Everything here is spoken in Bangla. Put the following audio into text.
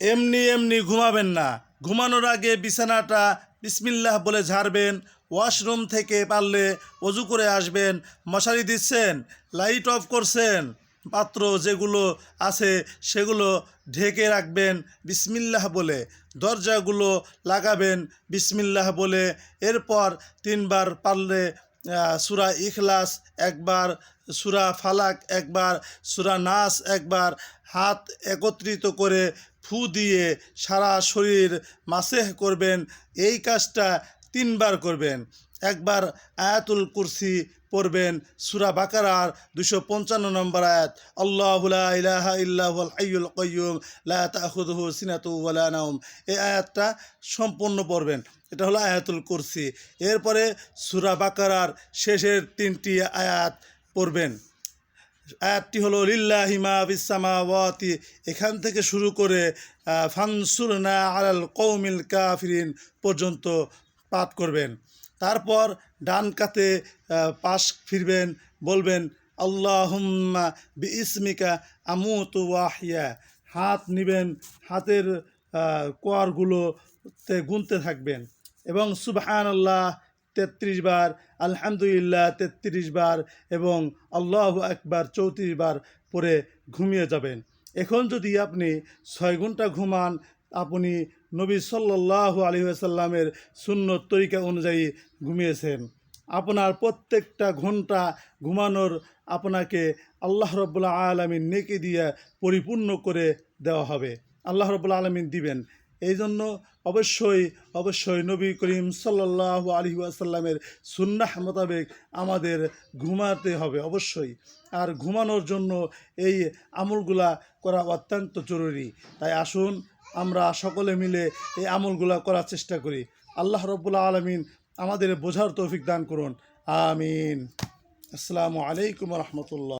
এমনি এমনি ঘুমাবেন না। ঘুমানোর আগে বিছানাটা বিসমিল্লাহ বলে ঝাড়বেন, ওয়াশরুম থেকে পারলে অজু করে আসবেন, মশারি দিচ্ছেন, লাইট অফ করছেন, পাত্র যেগুলো আছে সেগুলো ঢেকে রাখবেন বিসমিল্লাহ বলে, দরজাগুলো লাগাবেন বিসমিল্লাহ বলে, এরপর তিনবার পারলে সুরা ইখলাস একবার, সুরা ফালাক একবার, সুরা নাস একবার, হাত একত্রিত করে ফু দিয়ে সারা শরীর মাসেহ করবেন। এই কাজটা তিনবার করবেন। একবার আয়াতুল কুরসি পড়বেন, সুরা বাকারার দুশো পঞ্চান্ন নম্বর আয়াত, আল্লাহ ইলাহা ইল্লাহুল হাইয়ুল কাইয়্যুম লা তাখুযুহু সিনাতু ওয়ালা নাওম। এই আয়াতটা সম্পূর্ণ পড়বেন। এটা হলো আয়াতুল কুরসি। এরপরে সুরা বাকারার শেষের তিনটি আয়াত পড়বেন। আয়াতটি হলো লিল্লাহিমা বিসামাওয়াতি এখান থেকে শুরু করে ফানসুরনা আলাল কৌমিল কাফিরিন পর্যন্ত পাঠ করবেন। তারপর ডান কাতে পাশ ফিরবেন, বলবেন, আল্লাহুম্মা বি ইসমিকা আমুতু ওয়াহিয়া হাত নিবেন, হাতের কোয়ারগুলোতে গুনতে থাকবেন। এবং সুবহান আল্লাহ তেত্রিশ বার, আলহামদুলিল্লাহ তেত্রিশ বার এবং আল্লাহ একবার চৌত্রিশ বার পরে ঘুমিয়ে যাবেন। এখন যদি আপনি ছয় ঘণ্টা ঘুমান, আপনি নবী সাল্লাহ আলী আসাল্লামের সুন্নত তরিকা অনুযায়ী ঘুমিয়েছেন। আপনার প্রত্যেকটা ঘণ্টা ঘুমানোর আপনাকে আল্লাহ রব্বুল্লা আলমিন নেকি দিয়ে পরিপূর্ণ করে দেওয়া হবে। আল্লাহ রব্বুল্লা আলমিন দিবেন। এই জন্য অবশ্যই অবশ্যই নবী করিম সাল্লাহ আলী আসাল্লামের সুন্নাহ মোতাবেক আমাদের ঘুমাতে হবে, অবশ্যই। আর ঘুমানোর জন্য এই আমলগুলা করা অত্যন্ত জরুরি। তাই আসুন, আমরা সকলে মিলে এই আমলগুলা করার চেষ্টা করি। আল্লাহ রব্বুল্লা আলমিন আমাদের বোঝার তৌফিক দান করুন। আমিন। আসসালামু আলাইকুম রহমতুল্লাহ।